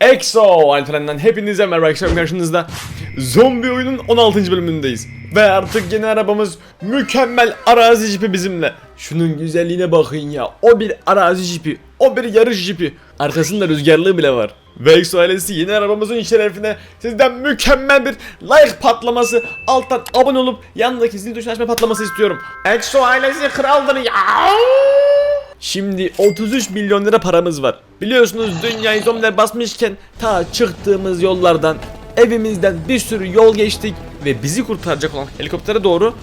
EXO Alperen'den hepinize merhaba arkadaşlar karşınızda Zombi oyunun 16. bölümündeyiz Ve artık yeni arabamız mükemmel arazi jipi bizimle Şunun güzelliğine bakın ya o bir arazi jipi o bir yarış jipi Arkasında rüzgarlığı bile var ve EXO ailesi yeni arabamızın şerefine sizden mükemmel bir like patlaması alttan abone olup yanındaki zil tuşuna patlaması istiyorum. EXO ailesi kraldır ya. Şimdi 33 milyon lira paramız var. Biliyorsunuz dünyayı zombiler basmışken ta çıktığımız yollardan evimizden bir sürü yol geçtik ve bizi kurtaracak olan helikoptere doğru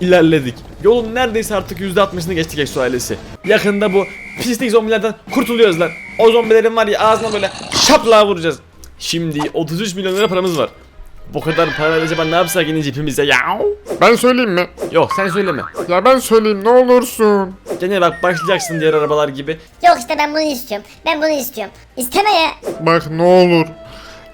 ilerledik. Yolun neredeyse artık %60'ını geçtik Exo ailesi. Yakında bu pislik zombilerden kurtuluyoruz lan. O zombilerin var ya ağzına böyle şapla vuracağız. Şimdi 33 milyon lira paramız var. Bu kadar para acaba ne yapsak yine cebimize ya? Ben söyleyeyim mi? Yok sen söyleme. Ya ben söyleyeyim ne olursun. Gene bak başlayacaksın diğer arabalar gibi. Yok işte ben bunu istiyorum. Ben bunu istiyorum. İsteme ya. Bak ne olur.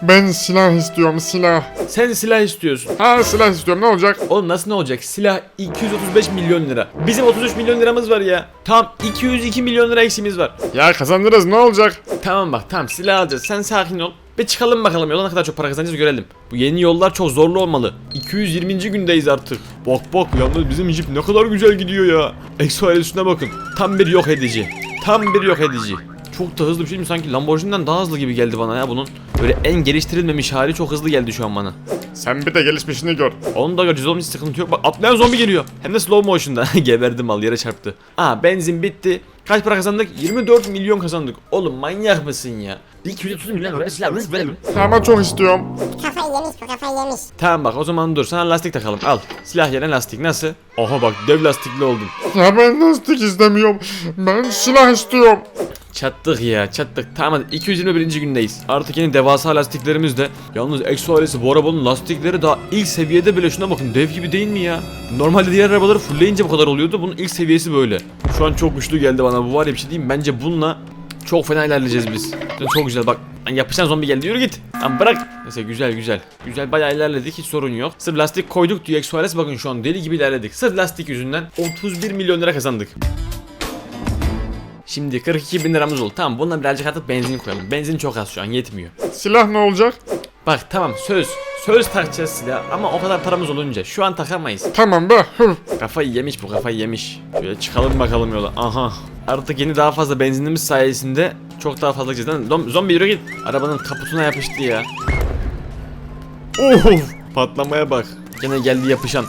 Ben silah istiyorum silah. Sen silah istiyorsun. Ha silah istiyorum ne olacak? Oğlum nasıl ne olacak? Silah 235 milyon lira. Bizim 33 milyon liramız var ya. Tam 202 milyon lira eksimiz var. Ya kazanırız ne olacak? Tamam bak tamam silah alacağız. Sen sakin ol. Bir çıkalım bakalım yola ne kadar çok para kazanacağız görelim. Bu yeni yollar çok zorlu olmalı. 220. gündeyiz artık. Bak bak yalnız bizim jip ne kadar güzel gidiyor ya. Exo ailesine bakın. Tam bir yok edici. Tam bir yok edici. Çok da hızlı bir şey mi? Sanki Lamborghini'den daha hızlı gibi geldi bana ya bunun. Böyle en geliştirilmemiş hali çok hızlı geldi şu an bana. Sen bir de gelişmişini gör. Onu da göreceğiz oğlum hiç sıkıntı yok. Bak atlayan zombi geliyor. Hem de slow motion'da. Geberdim al yere çarptı. Aa benzin bitti. Kaç para kazandık? 24 milyon kazandık. Oğlum manyak mısın ya? 230 milyon lira silah nasıl verelim? Ya ben çok istiyorum. Kafayı yemiş bu kafayı yemiş. Tamam bak o zaman dur sana lastik takalım al. Silah yerine lastik nasıl? Oha bak dev lastikli oldun. Ya ben lastik istemiyorum. Ben silah istiyorum. Çattık ya çattık. Tamam hadi 221. gündeyiz. Artık yeni devasa lastiklerimiz de. Yalnız Exo ailesi bu arabanın lastikleri daha ilk seviyede bile şuna bakın dev gibi değil mi ya? Normalde diğer arabaları fullleyince bu kadar oluyordu. Bunun ilk seviyesi böyle. Şu an çok güçlü geldi bana bu var ya bir şey diyeyim. Bence bununla çok fena ilerleyeceğiz biz. Çok güzel bak. Yapışan zombi geldi yürü git. Lan bırak. Neyse güzel güzel. Güzel bayağı ilerledik hiç sorun yok. Sırf lastik koyduk diye Exo bakın şu an deli gibi ilerledik. Sırf lastik yüzünden 31 milyon lira kazandık. Şimdi 42 bin liramız oldu. Tamam bundan birazcık atıp benzin koyalım. Benzin çok az şu an yetmiyor. Silah ne olacak? Bak tamam söz. Söz takacağız silah ama o kadar paramız olunca şu an takamayız. Tamam be. Hı. Kafayı yemiş bu kafayı yemiş. Şöyle çıkalım bakalım yola. Aha. Artık yeni daha fazla benzinimiz sayesinde çok daha fazla gideceğiz. Zom- zombi yürü git. Arabanın kaputuna yapıştı ya. Of. Patlamaya bak. Gene geldi yapışan.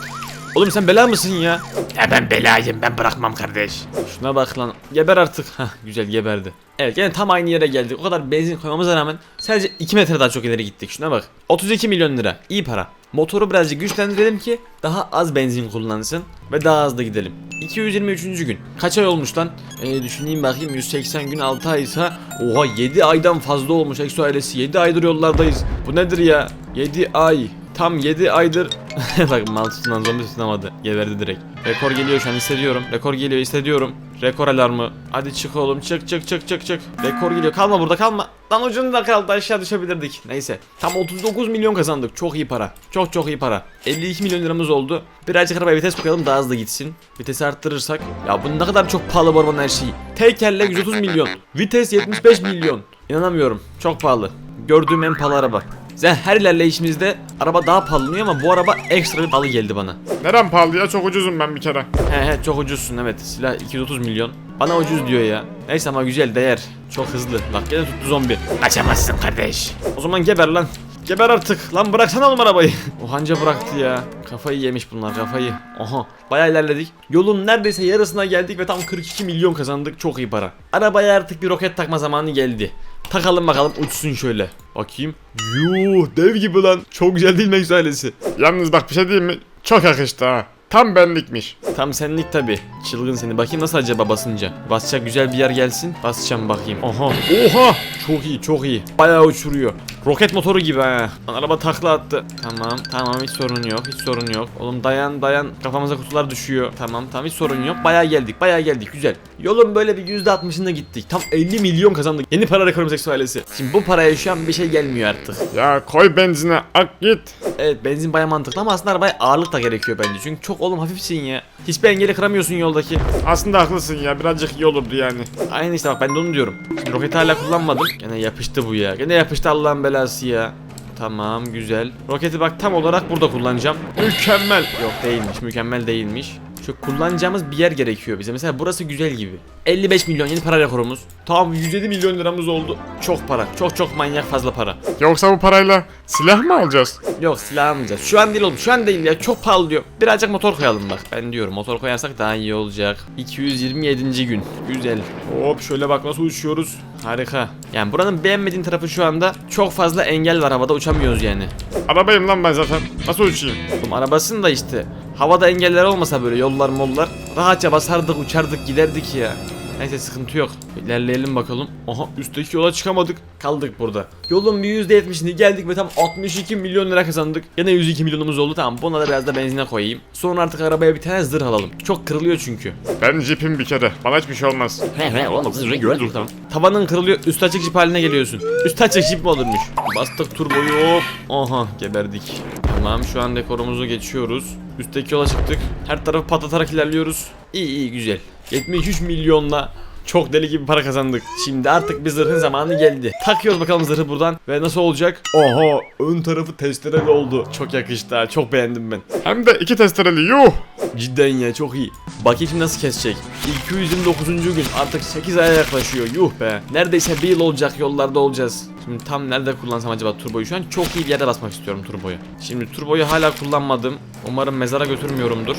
Oğlum sen bela mısın ya? Ya ben belayım ben bırakmam kardeş. Şuna bak lan. Geber artık. Hah güzel geberdi. Evet gene tam aynı yere geldik. O kadar benzin koymamıza rağmen sadece 2 metre daha çok ileri gittik. Şuna bak. 32 milyon lira. İyi para. Motoru birazcık güçlendirelim ki daha az benzin kullansın ve daha hızlı gidelim. 223. gün. Kaç ay olmuş lan? Ee, düşüneyim bakayım 180 gün 6 aysa Oha 7 aydan fazla olmuş Exo ailesi 7 aydır yollardayız. Bu nedir ya? 7 ay. Tam 7 aydır Bak mal tutulan zombi tutunamadı. Geberdi direkt. Rekor geliyor şu an hissediyorum. Rekor geliyor hissediyorum. Rekor alarmı. Hadi çık oğlum çık çık çık çık çık. Rekor geliyor. Kalma burada kalma. Lan ucunda kaldı aşağı düşebilirdik. Neyse. Tam 39 milyon kazandık. Çok iyi para. Çok çok iyi para. 52 milyon liramız oldu. Birazcık arabaya vites koyalım daha hızlı gitsin. Vitesi arttırırsak. Ya bu ne kadar çok pahalı bu arabanın her şeyi. Tekerlek 130 milyon. Vites 75 milyon. İnanamıyorum. Çok pahalı. Gördüğüm en pahalı araba. Zaten her ilerleyişimizde araba daha pahalanıyor ama bu araba ekstra bir pahalı geldi bana. Neren pahalı ya çok ucuzum ben bir kere. He he çok ucuzsun evet. Silah 230 milyon. Bana ucuz diyor ya. Neyse ama güzel değer. Çok hızlı. Bak gene tuttu zombi. Kaçamazsın kardeş. O zaman geber lan. Geber artık. Lan bıraksana oğlum arabayı. O hanca bıraktı ya. Kafayı yemiş bunlar kafayı. Aha. Bayağı ilerledik. Yolun neredeyse yarısına geldik ve tam 42 milyon kazandık. Çok iyi para. Arabaya artık bir roket takma zamanı geldi. Takalım bakalım uçsun şöyle. Bakayım. Yuh dev gibi lan. Çok güzel değil mi güzelesi? Yalnız bak bir şey diyeyim mi? Çok yakıştı ha. Tam benlikmiş. Tam senlik tabi. Çılgın seni. Bakayım nasıl acaba basınca. Basacak güzel bir yer gelsin. Basacağım bakayım. Oha. Oha. Çok iyi çok iyi. Bayağı uçuruyor. Roket motoru gibi ha. Lan araba takla attı. Tamam tamam hiç sorun yok hiç sorun yok. Oğlum dayan dayan kafamıza kutular düşüyor. Tamam tamam hiç sorun yok. Bayağı geldik bayağı geldik güzel. Yolun böyle bir %60'ında gittik. Tam 50 milyon kazandık. Yeni para rekorumuz Eksu ailesi. Şimdi bu paraya şu an bir şey gelmiyor artık. Ya koy benzine ak git. Evet benzin baya mantıklı ama aslında arabaya ağırlık da gerekiyor bence. Çünkü çok oğlum hafifsin ya. Hiçbir engeli kıramıyorsun yoldaki. Aslında haklısın ya birazcık iyi olurdu yani. Aynen işte bak ben de onu diyorum. Şimdi roketi hala kullanmadım. Gene yapıştı bu ya. Gene yapıştı Allah'ın belası ya. Tamam güzel. Roketi bak tam olarak burada kullanacağım. Mükemmel. Yok değilmiş mükemmel değilmiş. Şu kullanacağımız bir yer gerekiyor bize. Mesela burası güzel gibi. 55 milyon yeni para rekorumuz. Tam 107 milyon liramız oldu. Çok para. Çok çok manyak fazla para. Yoksa bu parayla silah mı alacağız? Yok silah almayacağız. Şu an değil oğlum. Şu an değil ya. Çok pahalı diyor. Birazcık motor koyalım bak. Ben diyorum motor koyarsak daha iyi olacak. 227. gün. Güzel. Hop şöyle bak nasıl uçuyoruz. Harika. Yani buranın beğenmediğin tarafı şu anda çok fazla engel var havada uçamıyoruz yani. Arabayım lan ben zaten. Nasıl uçayım? Oğlum arabasın da işte havada engeller olmasa böyle yollar mollar rahatça basardık uçardık giderdik ya. Neyse sıkıntı yok. İlerleyelim bakalım. Aha üstteki yola çıkamadık. Kaldık burada. Yolun bir %70'ini geldik ve tam 62 milyon lira kazandık. Yine 102 milyonumuz oldu. Tamam buna da biraz da benzine koyayım. Sonra artık arabaya bir tane zırh alalım. Çok kırılıyor çünkü. Ben jipim bir kere. Bana hiçbir şey olmaz. He he oğlum güven dur tamam. Tavanın kırılıyor. Üst açık jip haline geliyorsun. Üst açık jip mi olurmuş? Bastık turboyu. hop. Aha geberdik. Tamam şu an dekorumuzu geçiyoruz. Üstteki yola çıktık. Her tarafı patlatarak ilerliyoruz. İyi iyi güzel. 73 milyonla çok deli gibi para kazandık. Şimdi artık bir zırhın zamanı geldi. Takıyoruz bakalım zırhı buradan ve nasıl olacak? Oha ön tarafı testereli oldu. Çok yakıştı ha. Çok beğendim ben. Hem de iki testereli yuh. Cidden ya çok iyi. Bakayım şimdi nasıl kesecek. 229. gün artık 8 aya yaklaşıyor. Yuh be. Neredeyse bir yıl olacak yollarda olacağız. Şimdi tam nerede kullansam acaba turboyu? Şu an çok iyi bir yerde basmak istiyorum turboyu. Şimdi turboyu hala kullanmadım. Umarım mezara götürmüyorumdur.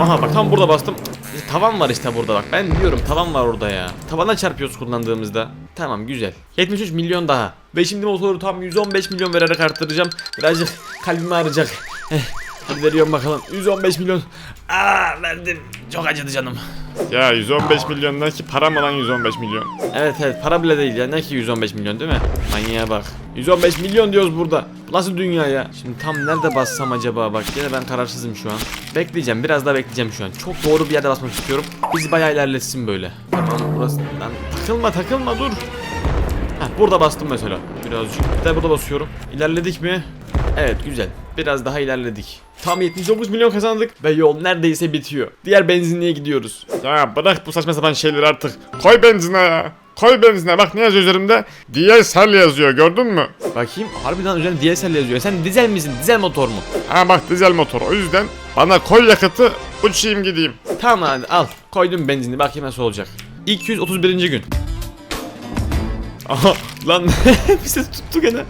Aha bak tam burada bastım. İşte tavan var işte burada bak. Ben diyorum tavan var orada ya. Tavana çarpıyoruz kullandığımızda. Tamam güzel. 73 milyon daha. Ve şimdi motoru tam 115 milyon vererek arttıracağım. Birazcık kalbim ağrıyacak. Hadi veriyorum bakalım. 115 milyon. Aa verdim. Çok acıdı canım. Ya 115 milyondan ki para mı lan 115 milyon? Evet evet para bile değil ya. Ne ki 115 milyon değil mi? Manyağa bak. 115 milyon diyoruz burada. Bu nasıl dünya ya? Şimdi tam nerede bassam acaba bak. Yine ben kararsızım şu an. Bekleyeceğim. Biraz daha bekleyeceğim şu an. Çok doğru bir yerde basmak istiyorum. Bizi bayağı ilerletsin böyle. Tamam burası. Lan takılma takılma dur. Heh, burada bastım mesela. Birazcık. Bir de burada basıyorum. İlerledik mi? Evet güzel. Biraz daha ilerledik. Tam 79 milyon kazandık ve yol neredeyse bitiyor. Diğer benzinliğe gidiyoruz. Ya bırak bu saçma sapan şeyleri artık. Koy benzine ya. Koy benzine bak ne yazıyor üzerimde? Diesel yazıyor gördün mü? Bakayım harbiden üzerinde DSL yazıyor. Sen dizel misin? Dizel motor mu? Ha bak dizel motor o yüzden bana koy yakıtı uçayım gideyim. Tamam hadi al. Koydum benzini bakayım nasıl olacak. 231. gün. Aha lan bizi tuttu gene.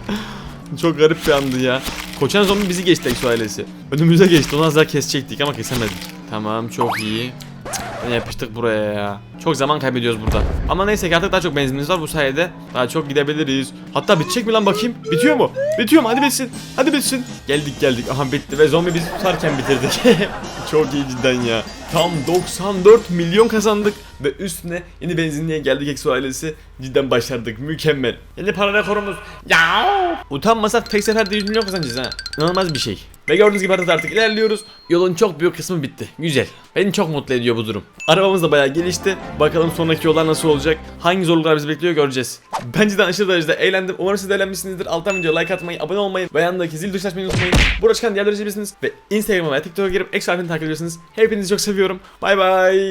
Çok garip bir andı ya. Koçan zombi bizi geçti Exo ailesi. Önümüze geçti onu az daha kesecektik ama kesemedik. Tamam çok iyi. Yapıştık buraya ya. Çok zaman kaybediyoruz burada. Ama neyse ki artık daha çok benzinimiz var bu sayede. Daha çok gidebiliriz. Hatta bitecek mi lan bakayım? Bitiyor mu? Bitiyor mu? Hadi bitsin. Hadi bitsin. Geldik geldik. Aha bitti ve zombi bizi tutarken bitirdik. çok iyi cidden ya. Tam 94 milyon kazandık ve üstüne yeni benzinliğe geldik Exo ailesi. Cidden başardık. Mükemmel. Yeni para rekorumuz. Ya! Utanmasak tek seferde 100 milyon kazanacağız ha. İnanılmaz bir şey. Ve gördüğünüz gibi artık artık ilerliyoruz. Yolun çok büyük kısmı bitti. Güzel. Beni çok mutlu ediyor bu durum. Arabamız da bayağı gelişti. Bakalım sonraki yollar nasıl olacak? Hangi zorluklar bizi bekliyor göreceğiz. Ben cidden aşırı derecede eğlendim. Umarım siz de eğlenmişsinizdir. Alttan videoya like atmayı, abone olmayı ve yanındaki zil tuşuna açmayı unutmayın. Burada çıkan diğerleri izleyebilirsiniz. Ve Instagram'a ve TikTok'a girip ekstra takip edebilirsiniz. Hepinizi çok seviyorum. Bay bay.